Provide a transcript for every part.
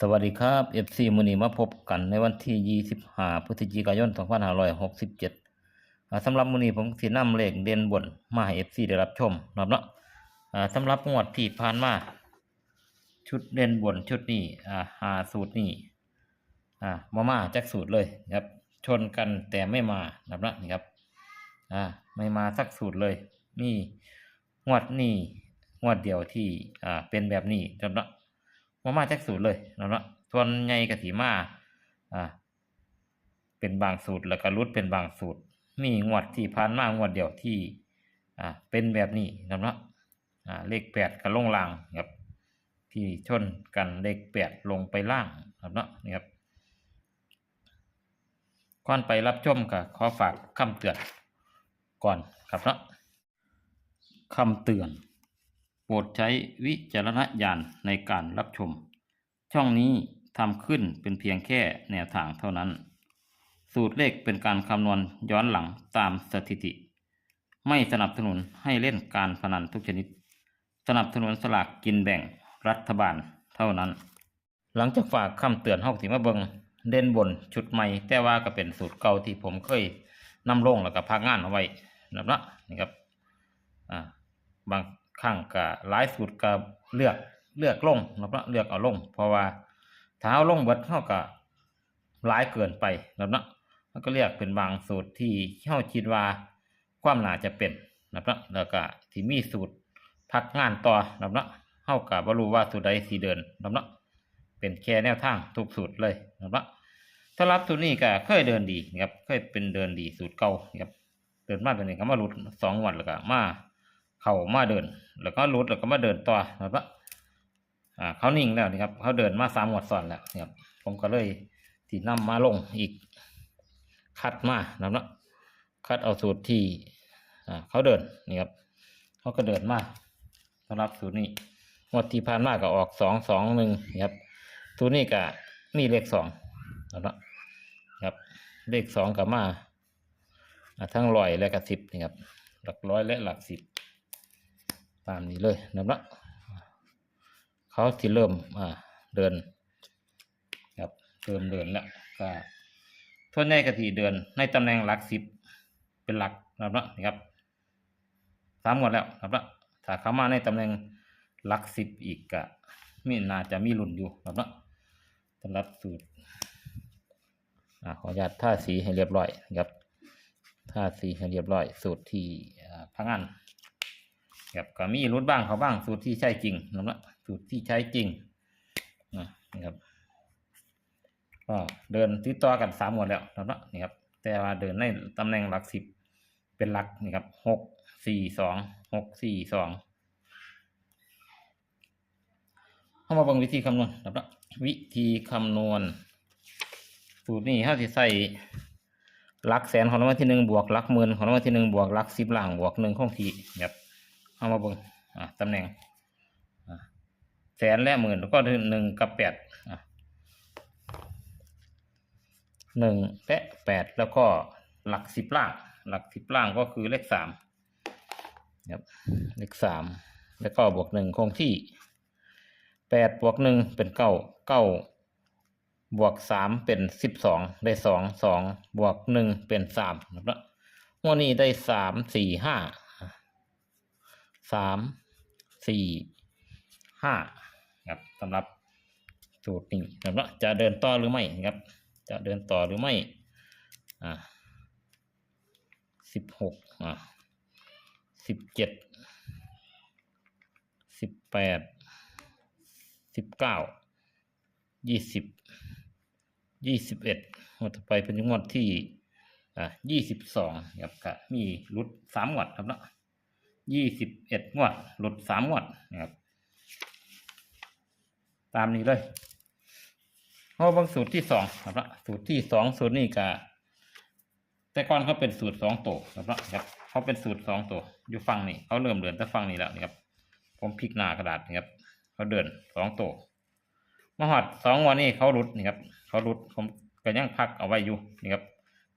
สวัสดีครับ FC มือนี้มาพบกันในวันที่ 25 พฤศจิกายน 2567อ่าสำหรับมือนี้ผมสินำเลขเด่นบนมาให้ FC ได้รับชมนะครับเนาะสำหรับงวดที่ผ่านมา ชุดเด่นบนชุดนี้อ่าหาสูตรนี้อ่ามามาจากสูตรเลยครับ ชนกันแต่ไม่มานะครับเนาะนี่ครับไม่มาสักสูตรเลย นี่งวดนี้งวดเดียวที่อ่าเป็นแบบนี้นะครับเนาะ มามาจากสูตรเลยเนาะเนาะส่วนใหญ่กสีมาอ่าเป็นบางสูตรแล้วก็รุดเป็นบางสูตร มีงวดที่ผ่านมางวดเดียวที่อ่าเป็นแบบนี้นะเนาะอ่าเลขแปดกับลงล่างครับที่ชนกันเลขแปดลงไปล่างครับเนาะนี่ครับก่อนไปรับชมกับขอฝากคำเตือนก่อนครับเนาะคำเตือน โปรดใช้วิจารณญาณในการรับชม ช่องนี้ทำขึ้นเป็นเพียงแค่แนวทางเท่านั้น สูตรเลขเป็นการคำนวณย้อนหลังตามสถิติ ไม่สนับสนุนให้เล่นการพนันทุกชนิด สนับสนุนสลากกินแบ่งรัฐบาลเท่านั้น หลังจากฝากคำเตือนห้องสีมาเบิงเด่นบนชุดใหม่ แต่ว่าก็เป็นสูตรเก่าที่ผมเคยนำลงแล้วก็พักงานเอาไว้นะครับเนาะนี่ครับอ่าบาง ครั้งก็หลายสูตรก็เลือกเลือกลงนับเนาะเลือกเอาลง เพราะว่าถ้าเอาลงเบิดเท่ากับหลายเกินไปนับเนาะมันก็เลือกเป็นบางสูตรที่เฮาคิดว่าความนาจะเป็นนับเนาะแล้วก็ที่มีสูตรพักงานต่อนับเนาะเฮาก็บ่รู้ว่าสูตรใดสิเดินนับเนาะเป็นแค่แนวทางทุกสูตรเลยนะครับถ้ารับสูตรนี้ก็เคยเดินดีนะครับเคยเป็นเดินดีสูตรเก่านะครับเดินมาเป็นนี้ก็มาหลุดสองวันแล้วก็มา เข่ามาเดิน แล้วก็หลุดแล้วก็มาเดินต่อนะครับอ่าเขานิ่งแล้วนะครับ เขาเดินมาสามหมวดซ้อนแล้วนะครับ ผมก็เลยที่นำมาลงอีก คัดมานะครับคัดเอาสูตรที่อ่าเขาเดินนี่ครับเขาก็เดินมาสำหรับสูตรนี้งวดที่ผ่านมาก็ออกสองสองหนึ่งนะครับสูตัวนี้ก็มีเลขสองนะครับครับเลขสองกับมาอ่าทั้งร้อยและกับสิบนี่ครับ หลักร้อยและหลักสิบ ตามนี้เลยนะครับเขาที่เริ่มอ่าเดินครับเริ่มเดินแล้วก็ส่วนใหญ่ก็ที่เดิน ในตำแหน่งหลักสิบเป็นหลักนะครับนี่ครับสามหมดแล้วนะครับถ้าเขามาในตำแหน่งหลักสิบอีกก็มีน่าจะมีรุนอยู่นะครับสำหรับสูตรขออนุญาตท่าสีให้เรียบร้อยนะครับท่าสีให้เรียบร้อย สูตรที่พังงาน ครับก็มีรุ่นบ้างเขาบ้างสูตรที่ใช้จริงนะครับสูตรที่ใช้จริงนะครับก็เดินติดต่อกันสามหมวดแล้วนะครับนี่ครับ แต่ว่าเดินในตำแหน่งหลักสิบเป็นหลักนี่ครับหกสี่สองหกสี่สองเข้ามาเบังวิธีคำนวณนะครับวิธีคำนวณ สูตรนี้เขาจะใส่หลักแสนของรางวัลที่หนึ่งบวกหลักหมื่นของรางวัลที่หนึ่งบวกหลักสิบหล่างบวกหนึ่งของทีครับ เข้ามาเบิ่งอ่าตำแหน่งอ่าแสนและหมื่นแล้วก็หนึ่งกับแปดอ่าหนึ่งและแปดแล้วก็หลักสิบล่าง หลักสิบล่างก็คือเลขสามครับเลขสามแล้วก็บวกหนึ่งคงที่แปดบวกหนึ่งเป็นเก้าเก้าบวกสามเป็นสิบสองได้สองสองบวกหนึ่งเป็นสามนะครับวันนี้ได้สามสี่ห้า สามสี่ห้าครับสำหรับสูตรนี้นะครับจะเดินต่อหรือไม่ครับ จะเดินต่อหรือไม่อ่าสิบหกอ่าสิบเจ็ดสิบแปดสิบเก้ายี่สิบยี่สิบเอ็ดงวดต่อไปเป็นงวดที่อ่ายี่สิบสองครับก็มีหลุดสามงวดครับเนาะ ยี่สิบเอ็ดงวด หลุดสามงวดนะครับ ตามนี้เลยเพราะบางสูตรที่สองนะครับสูตรที่สองสูตรนี้ก็แต่ก่อนเขาเป็นสูตรสองตัวนะครับครับเขาเป็นสูตรสองตัวอยู่ฝั่งนี้เขาเริ่มเดินแต่ฝั่งนี้แล้วนะครับ ผมพลิกหน้ากระดาษนะครับเขาเดินสองตัวมาหอดสองวันนี้เขารุดนี่ครับเขารุดผมก็ยังพักเอาไว้อยู่นี่ครับ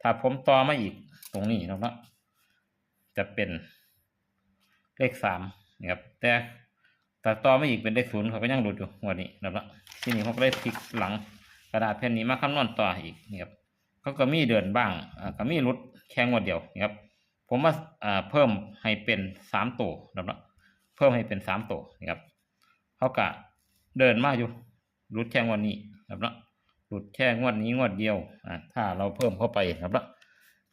ถ้าผมต่อมาอีกตรงนี้นะครับจะเป็น เลขสามนะครับแต่แต่ต่อไม่อีกเป็นเลขศูนย์เขาก็ยังหลุดอยู่วันนี้นะครับทีนี้เขาก็ได้พลิกหลังกระดาษแผ่นนี้มาคำนวณต่ออีกนี่ครับเขาก็มีเดินบ้างอ่าก็มีหลุดแค่งวดเดียวนี่ครับผมว่าอ่าเพิ่มให้เป็นสามตัวนะครับเพิ่มให้เป็นสามตัวนี่ครับเขากะเดินมาอยู่หลุดแค่งวดนี้นะครับหลุดแค่งวดนี้งวดเดียวอ่าถ้าเราเพิ่มเข้าไปนะครับละ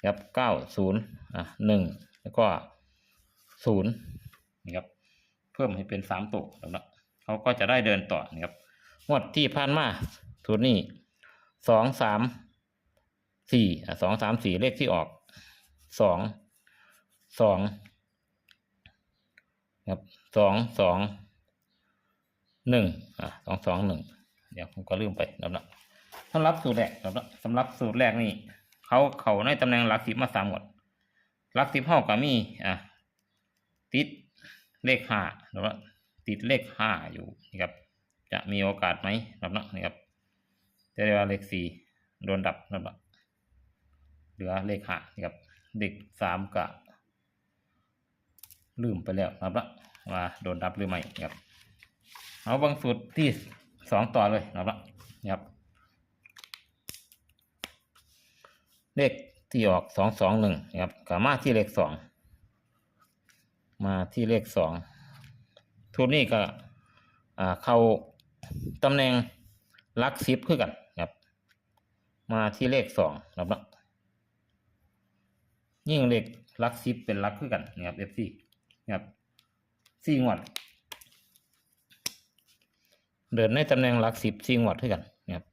ครับเก้าศูนย์อ่าหนึ่งแล้วก็ศูนย์ นี่ครับ เพิ่มให้เป็นสามตัวนะครับเนะเขาก็จะได้เดินต่อนะครับงวดที่ผ่านมาสูตรนี้สองสามสี่สองสามสี่เลขที่ออกสองสองครับสองสองหนึ่งอะสองสองหนึ่งเดี๋ยวผมก็ลืมไปนะครับเนะสำหรับสูตรแรกนะครับเนะสำหรับสูตรแรกนี่เขาเขาในตำแหน่งหลักสิบมาสามหมดหลักสิบห้าก็มีอะติด เลขห้าหรือว่าติดเลขห้าอยู่นะครับจะมีโอกาสไหมครับนะนะครับแต่ว่าเลขสี่โดนดับนะครับเหลือเลขห้านะครับเด็กสามกะลืมไปแล้วนะครับนะว่าโดนดับหรือไม่นะครับเอาบางสูตรที่สองต่อเลยนะครับนะครับ เลขที่ออกสองสองหนึ่งนะครับกามาที่เลขสอง มาที่เลขสองทุนนี้ก็เข้าตำแหน่งลักสิบคือกันครับ มาที่เลขสองนะครับนาะยิ่งเลขลักสิบเป็นลักคือกันนะครับ FC นะครับสี่งวด เดินในตำแหน่งลักสิบสี่งวดคือกันนะครับ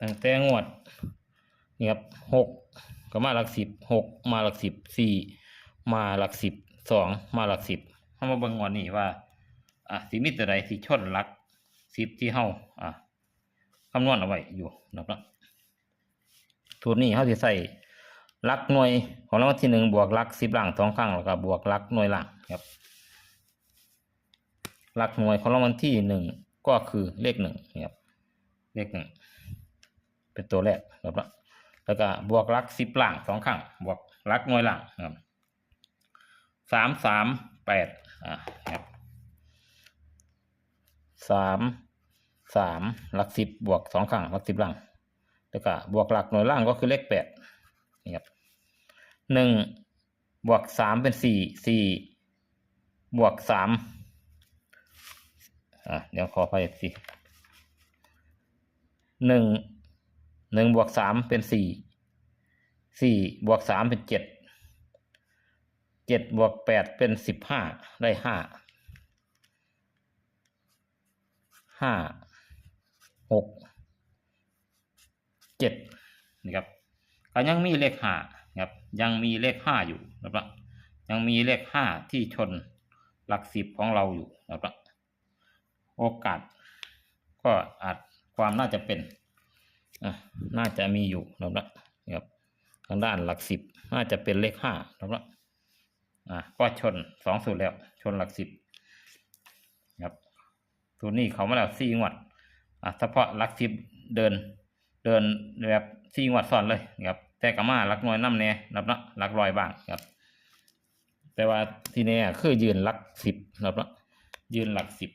ตั้งแต่งวดนี่ครับหก ก็มาหลักสิบหกมาหลักสิบสี่มาหลักสิบสองมาหลักสิบเข้ามาเบิ่งวันนี้ว่าอะสิมีตัวใดสิชนหลักสิบที่เฮาอะคำนวณเอาไว้อยู่นะครับทุนนี้เฮาสิใส่หลักหน่วยของรางวัลที่หนึ่งบวกหลักสิบหลังสองครั้งแล้วก็บวกหลักหน่วยหลังครับหลักหน่วยของรางวัลที่หนึ่งก็คือเลขหนึ่งครับเลขหนึ่งเป็นตัวแรกนะครับ แล้วก็บวกลักสิบหลังสองครั้งบวกลักหน่วยหลังนะครับสามสามแปดอ่าครับสามสามหลักสิบบวกสองครั้งหลักสิบหลังแล้วก็บวกหลักหน่วยล่างก็คือเลขแปดนี่ครับหนึ่งบวกสามเป็นสี่สี่บวกสามอะเดี๋ยวขอไปสิหนึ่ง หนึ่งบวกสามเป็นสี่สี่บวกสามเป็นเจ็ดเจ็ดบวกแปดเป็นสิบห้าได้ห้าห้าหกเจ็ดนะครับก็ยังมีเลขห้าครับยังมีเลขห้าอยู่นะครับยังมีเลขห้าที่ชนหลักสิบของเราอยู่นะครับโอกาสก็อาจความน่าจะเป็น อะน่าจะมีอยู่นะครับนะครับทางด้านหลักสิบน่าจะเป็นเลขห้านะครับอะก็ชนสองสูตรแล้ว ชนหลักสิบครับสูตรนี้เขามาแล้วสี่งวดอะเฉพาะหลักสิบเดิน เดินแบบสี่งวดซ้อนเลยครับแต่ก็มาหลักหน่วยน้ำแน่นะครับนะหลักร้อยบ้างครับ แต่ว่าที่แน่คือยืนหลักสิบนะครับนะยืนหลักสิบ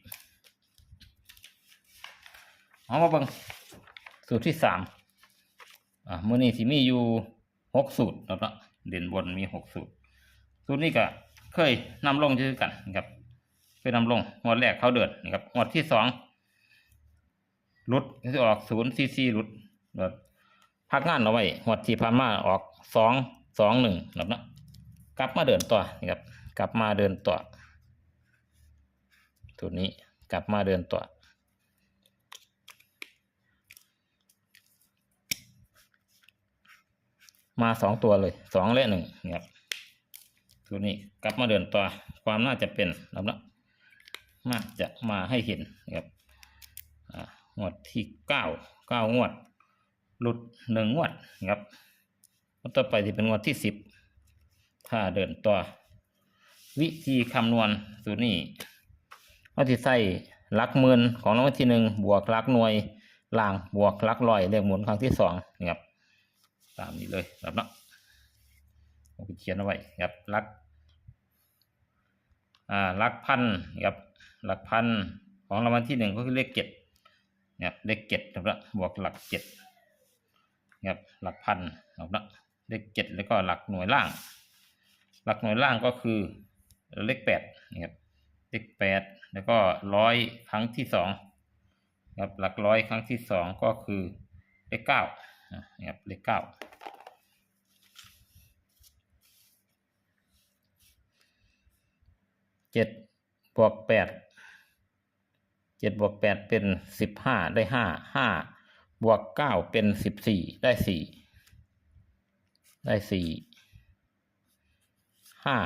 เอามาเบิ่ง สูตรที่สามอ่ามื่อนี้ที่มีอยู่หกสูตรนะครับเด่นบนมีหกสูตร สูตรนี้ก็เคยนำลงชื่อกันนะครับเคยนำลงงวดแรกเขาเดือดนะครับงวดที่สองรุดที่ออกศูนย์ซีซีรุดแบบพักงานเอาไว้งวดที่ผ่านมาออกสองสองหนึ่งนะครับนะกลับมาเดินต่อนะครับ กลับมาเดินต่อสูตรนี้กลับมาเดินต่อ มาสองตัวเลยสองและหนึ่งนะครับตัวนี้กลับมาเดินต่อความน่าจะเป็นนะครับนะน่าจะมาให้เห็นนะครับอ่างวดที่เก้าเก้างวด หลุดหนึ่งงวดนะครับต่อไปที่เป็นงวดที่สิบถ้าเดินต่อ วิธีคำนวณตัวนี้เอาที่ใส่หลักหมื่นของรางวัลที่หนึ่งบวกหลักหน่วยล่างบวกหลักร้อยเลขหมุนครั้งที่สองนะครับ ตามนี้เลยครับเนาะผมเขียนเอาไว้ครับหลักอ่าหลักพันครับหลักพันของรางวัลที่หนึ่งก็คือเลขเจ็ดครับเลขเจ็ดครับละบวกหลักเจ็ดครับหลักพันครับละเลขเจ็ดแล้วก็หลักหน่วยล่าง หลักหน่วยล่างก็คือเลขแปดนะครับเลขแปดแล้วก็ร้อยครั้งที่สองครับหลักร้อยครั้งที่สองก็คือเลขเก้า นะครับเลขเก้าเจ็ดบวกแปดเจ็ดบวกแปดเป็นสิบห้าได้ห้าห้าบวกเก้าเป็นสิบสี่ได้สี่ได้สี่ห้า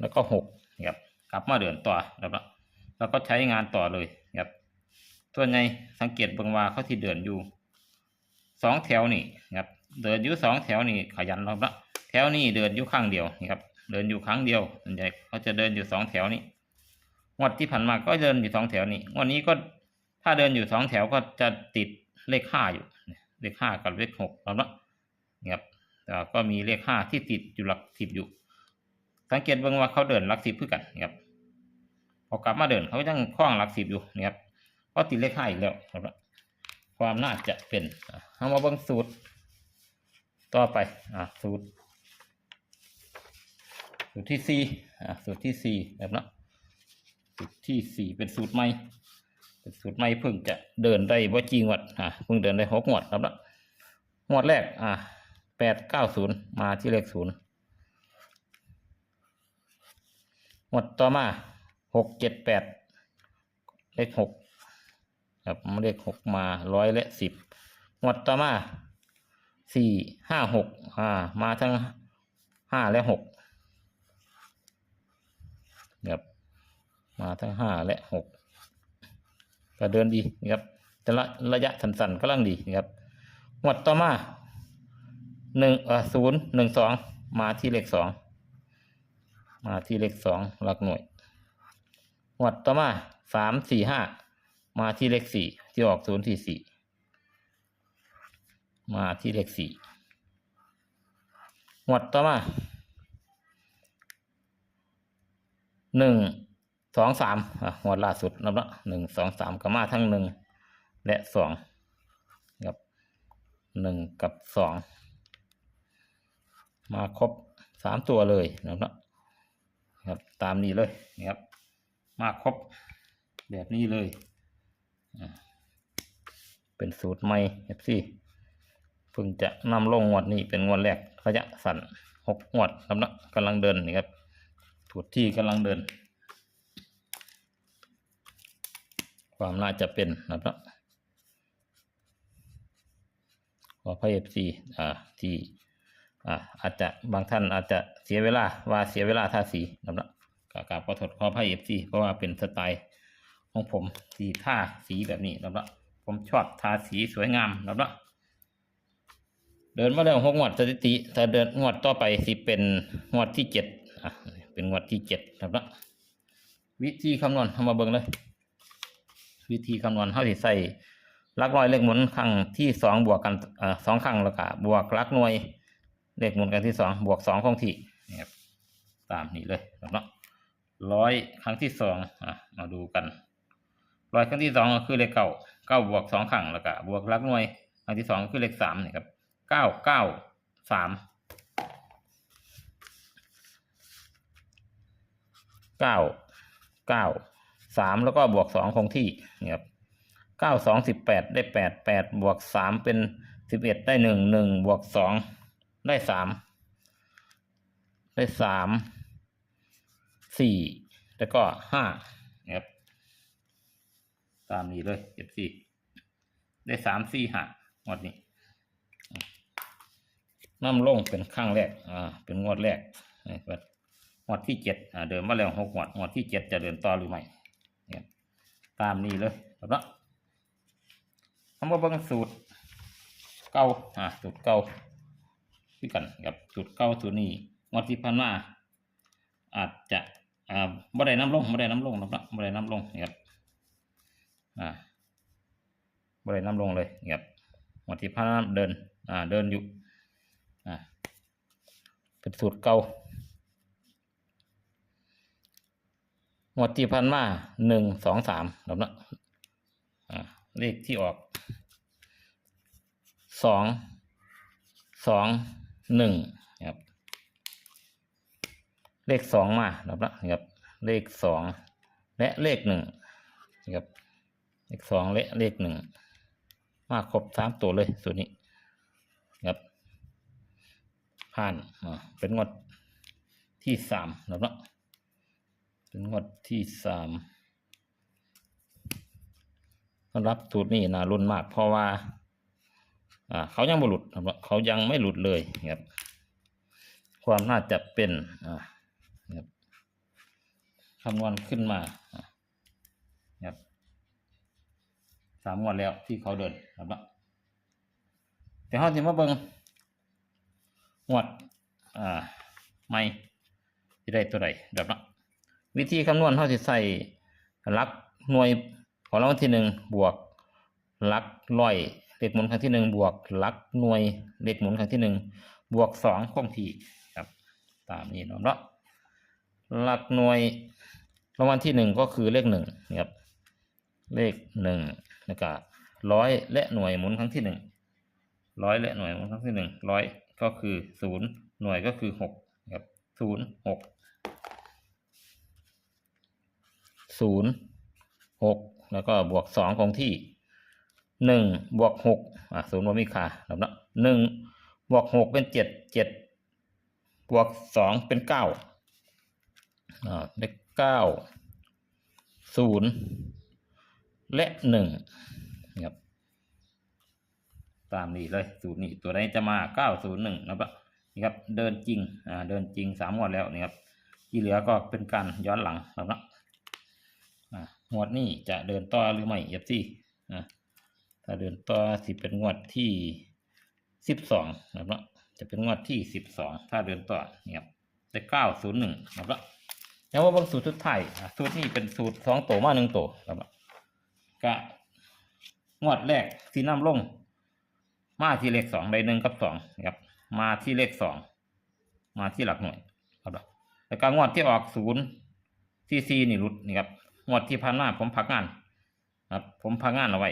แล้วก็หกนะครับกลับมาเดินต่อแล้วก็แล้วก็ใช้งานต่อเลยครับส่วนใหญ่สังเกตบิ่งว่าเขาที่เดินอยู่ สองแถวนี่ครับ เดินอยู่สองแถวนี่ขยันครับละแถวนี้เดินอยู่ข้างเดียวนี่ครับ เดินอยู่ครั้งเดียวส่วนใหญ่เขาจะเดินอยู่สองแถวนี้งวดที่ผ่านมาก็เดินอยู่สองแถวนี้งวดนี้ก็ถ้าเดินอยู่สองแถวก็จะติดเลขห้าอยู่เลขห้ากับเลขหกแล้วนะนี่ครับแต่ก็มีเลขห้าที่ติดอยู่หลักสิบอยู่ สังเกตเบิ่งว่าเขาเดินหลักสิบเพื่อกันนี่ครับพอกลับมาเดินเขายังคล้องหลักสิบอยู่นี่ครับก็ติดเลขห้าอีกแล้วครับ ความน่าจะเป็นเอามาเบิ่งสูตร ต่อไปอะสูตร สูตรที่สี่อ่าสูตรที่สี่แบบนั้นสูตรที่สี่เป็นสูตรใหม่เป็นสูตรใหม่เพิ่งจะเดินได้ว่าจีงวดอ่าเพิ่งเดินได้หกงวดครับละงวดแรกอ่าแปดเก้าศูนย์มาที่เลขศูนย์งวดต่อมาหกเจ็ดแปดเลขหก ครับเลขหกมาร้อยและสิบงวดต่อมาสี่ห้าหกอ่ามาทั้งห้าและหกครับมาทั้งห้าและหกก็เดินดีนะครับแต่ละระยะสั้นๆก็ลังดีนะครับงวดต่อมาหนึ่งเอ่อศูนย์หนึ่งสองมาที่เลขสองมาที่เลขสองหลักหน่วยงวดต่อมาสามสี่ห้า มาที่เลขสี่ที่ออกศูนย์ที่สี่มาที่เลขสี่งวดต่อมาหนึ่งสองสามอะหัวดล่าสุดนับละหนึ่งสองสามก็มาทั้งหนึ่งและสองครับหนึ่งกับสองมาครบสามตัวเลยนับละครับตามนี้เลยนะครับ มาครบแบบนี้เลย เป็นสูตรใหม่เอฟซีเพิ่งจะนำลงงวดนี้เป็นงวดแรกระยะสั้นหกงวดครับนะกำลังเดินนี่ครับสูตรที่กำลังเดิน ความน่าจะเป็นนะครับขอพระเอฟซีอ่าที่อ่าอาจจะบางท่านอาจจะเสียเวลาว่าเสียเวลาท่าสีนะครับกกราบขอโทษขอพระเอฟซีเพราะว่าเป็นสไตล์ ของผมที่ท่าสีแบบนี้นะครับผมชอบทาสีสวยงามนะครับเดินมาแล้วหกงวดสถิติ ถ้าเดินงวดต่อไปสิเป็นงวดที่เจ็ดอะเป็นงวดที่เจ็ดครับละวิธีคำนวณเอามาเบิ่งเลย วิธีคำนวณเท่าที่ใส่ลักร้อยเลขหมุนครั้งที่สองบวกกันอ่อสองครั้งแล้วก็บวกลักหน่วยเลขหมุนกันที่สองบวกสองคงที่นี่ครับตามนี้เลยครับเนาะร้อยครั้งที่สองอะมาดูกัน ร้อยครั้งที่สองก็คือเลขเก้าเก้าบวกสองครั้งแล้วก็บวกลักหน่วยครั้งที่สองก็คือเลขสามนี่ครับเก้าเก้าสามเก้าเก้าสามแล้วก็บวกสองคงที่นี่ครับเก้าสองสิบแปดได้แปดแปดบวกสามเป็นสิบเอ็ดได้หนึ่งหนึ่งบวกสองได้สามได้สามสี่แล้วก็ห้า ตามนี้เลยเจ็ดสี่ได้สามสี่ห้างวดนี้น้ำลงเป็นข้างแรก อ่า เป็นงวดแรกนี่ครับงวดที่เจ็ดอ่า เดินมาแล้วหกงวดงวดที่เจ็ดจะเดินต่อหรือไม่เนี่ยตามนี้เลยครับเนาะทำมาเบิ่งสูตรเก่าอ่า สูตรเก่าคือกันกับสูตรเก่าสูตรนี้งวดที่ผ่านมาอาจจะ อ่าบ่ได้น้ำลงบ่ได้น้ำลงนะครับบ่ได้น้ำลงนี่ครับ อ่าบ่ได้น้ำลงเลยครับงวดที่ผ่านมาเดินอ่าเดินอยู่อ่าเป็นสูตรเก่างวดที่พันมาหนึ่งสองสามครับเนะอ่าเลขที่ออกสองสองหนึ่งครับเลขสองมาครับเนะครับเลขสองและเลขหนึ่งครับ ขสองและเลขหนึ่งมาครบสามตัวเลยสูตรนี้ครับผ่านเป็นงวดที่สามครับเนาะเป็นงวดที่สามสำหรับสูตรนี้นะรุนมากเพราะว่าอ่าเขายังไม่หลุดครับเขายังไม่หลุดเลยครับความน่าจะเป็นอ่าครับคำนวณขึ้นมาอ่าครับ สามงวดแล้วที่เขาเดินครับนะแต่เขาจะมาเบิ่งงวดอ่าไม่จะได้ตัวใดเดี๋ยวเนะวิธีคำนวณเขาจะใส่ลักหน่วยของรางวัลที่หนึ่งบวกลักร้อยเลขหมุนครั้งที่หนึ่งบวกลักหน่วยเลขหมุนครั้งที่หนึ่งบวกสองคงที่ครับ ตามนี้นะเนาะหลักหน่วยรางวัลที่หนึ่งก็คือเลขหนึ่งนะครับ เลขหนึ่งแล้วก็ร้อยและหน่วยหมุนครั้งที่หนึ่งร้อยและหน่วยหมุนครั้งที่หนึ่งร้อยก็คือศูนย์หน่วยก็คือหกครับศูนย์หกศูนย์หกแล้วก็บวกสองคงที่หนึ่งบวกหกอะศูนย์บ่มีค่าครับเนะหนึ่งบวกหกเป็นเจ็ดเจ็ดบวกสองเป็นเก้าอ่าได้เก้าศูนย์ และหนึ่งครับตามนี้เลยสูตรนี้ตัวไหนจะมาเก้าศูนย์หนึ่งนะครับนี่ครับ เดินจริงอ่าเดินจริงสามงวดแล้วนี่ครับ ที่เหลือก็เป็นการย้อนหลังนะครับอ่างวดนี้จะเดินต่อหรือไม่เอฟซีอ่าถ้าเดินต่อสิเป็นงวดที่สิบสองนะครับจะเป็นงวดที่สิบสองถ้าเดินต่อเนี่ยครับได้เก้าศูนย์หนึ่งนะครับนาะแล้วว่าเบางสูตรทุดไทายสูตรนี้เป็นสูตรสองโตมาหนึ่งโตัวครับ กะงวดแรกที่น้ำลง มาที่เลขสองได้หนึ่งกับสองนะครับ มาที่เลขสองมาที่หลักหน่วยครับเนาะแล้วก็งวดที่ออกศูนย์ซีซีนี่รุดนี่ครับงวดที่ผ่านมาผมพักงาน ครับ ผมพักงานเอาไว้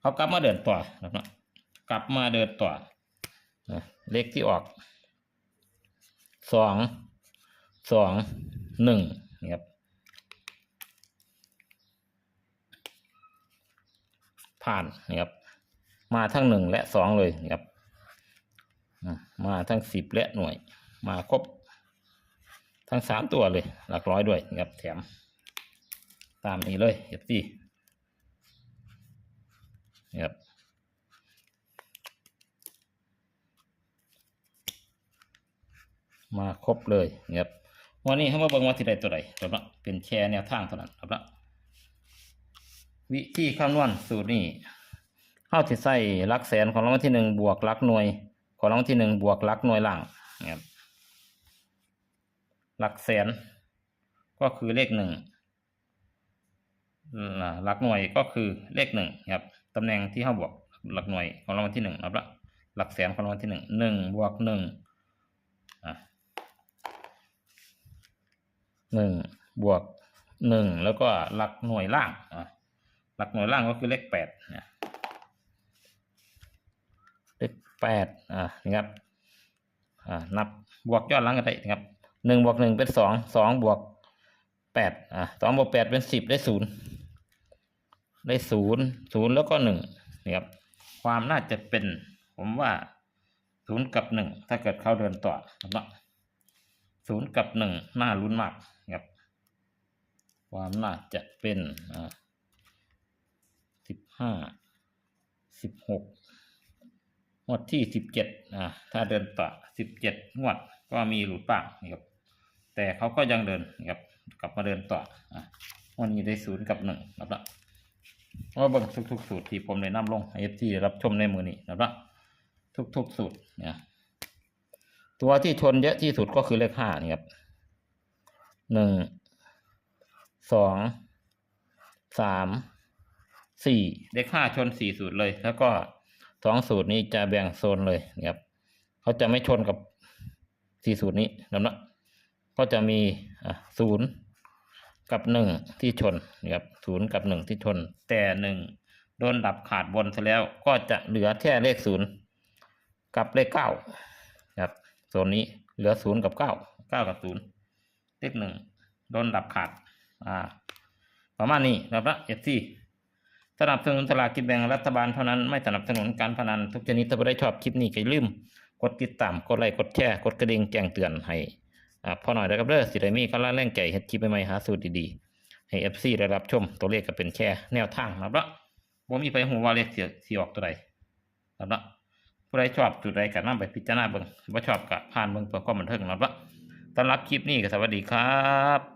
เขากลับมาเดินต่อครับกลับมาเดินต่อเลขที่ออกสองสองหนึ่งนี่ครับ ผ่านนี่ครับ มาทั้งหนึ่งและสองเลยนี่ครับ มาทั้งสิบและหน่วย มาครบ ทั้งสามตัวเลย หลักร้อยด้วยนะครับแถม ตามนี้เลยเอฟซีนะครับมาครบเลยนะครับวันนี้ให้มาเบิ่งว่าที่ใดตัวใดครับเนาะเป็นแชร์แนวทางเท่านั้นครับเนาะ วิธีคำนวณสูตรนี้เข้าที่ใส่ลักแสนของรางวัลที่หนึ่งบวกลักหน่วย ของรางวัลที่หนึ่งบวกลักหน่วยล่างนะครับหลักแสน ก็คือเลขหนึ่งหลักหน่วยก็คือเลขหนึ่งครับตำแหน่งที่เขาบอกหลักหน่วยของรางวัลที่หนึ่งนะครับละหลักแสนของรางวัลที่หนึ่งหนึ่งบวกหนึ่งหนึ่งบวกหนึ่งแล้วก็หลักหน่วยล่างอะ หลักหน่วยล่างก็คือเลขแปดเนี่ยเลขแปดอะนี่ครับอ่านับบวกยอดหลังกันได้นะครับหนึ่งบวกหนึ่งเป็นสองสองบวกแปดอะสองบวกแปดเป็นสิบได้ศูนย์ได้ศูนย์ศูนย์แล้วก็หนึ่งนี่ครับความน่าจะเป็น ผมว่าศูนย์กับหนึ่งถ้าเกิดเขาเดินต่อเนาะศูนย์กับหนึ่งน่าลุ้นมากครับ ความน่าจะเป็นอ่า ห้าสิบหกงวดที่สิบเจ็ดอ่าถ้าเดินต่อสิบเจ็ดงวดก็มีหลุดบ้างนะครับ แต่เขาก็ยังเดินนะครับกลับมาเดินต่ออะวันนี้ได้ศูนย์กับหนึ่งนะครับว่าเบิ่งทุกๆสูตรที่ผมได้นำลงให้ที่รับชมในมือนี้นะครับทุกๆสูตรเนี่ยตัวที่ชนเยอะที่สุดก็คือเลขห้านี่ครับหนึ่งสองสาม สี่เลขห้าชนสี่สูตรเลย แล้วก็สองสูตรนี้จะแบ่งโซนเลยนะครับเขาจะไม่ชนกับสี่สูตรนี้นะครับก็จะมีอะศูนย์กับหนึ่งที่ชนนะครับศูนย์กับหนึ่งที่ชน แต่หนึ่งโดนดับขาดบนซะแล้วก็จะเหลือแค่เลขศูนย์กับเลขเก้าครับโซนนี้เหลือศูนย์กับเก้าเก้ากับศูนย์เลขหนึ่งโดนดับขาดอ่าประมาณนี้นะครับเอฟซี สนับสนุนสลากกินแบ่งรัฐบาลเท่านั้นไม่สนับสนุนการพนันทุกชนิดถ้าไม่ได้ชอบคลิปนี้ก็อย่าลืมกดติดตามกดไลค์กดแชร์กดกระดิ่งแจ้งเตือนให้อ่าพอหน่อยนะครับเด้อสิได้มีกำลังแรงใจเฮ็ดคลิปใหม่ๆหาสูตรดีๆ ให้เอฟซีได้รับชมตัวเลขก็เป็นแค่แนวทางนะครับเนาะบ่มีไปหูว่าเลขสิสิออกตัวใดนะครับเนาะผู้ใดชอบจุดใดก็นำไปพิจารณาเบิ่งบ่าชอบก็ผ่านเบิ่งเพื่อความบันเทิงนะครับเนาะสำหรับคลิปนี้ก็สวัสดีครับ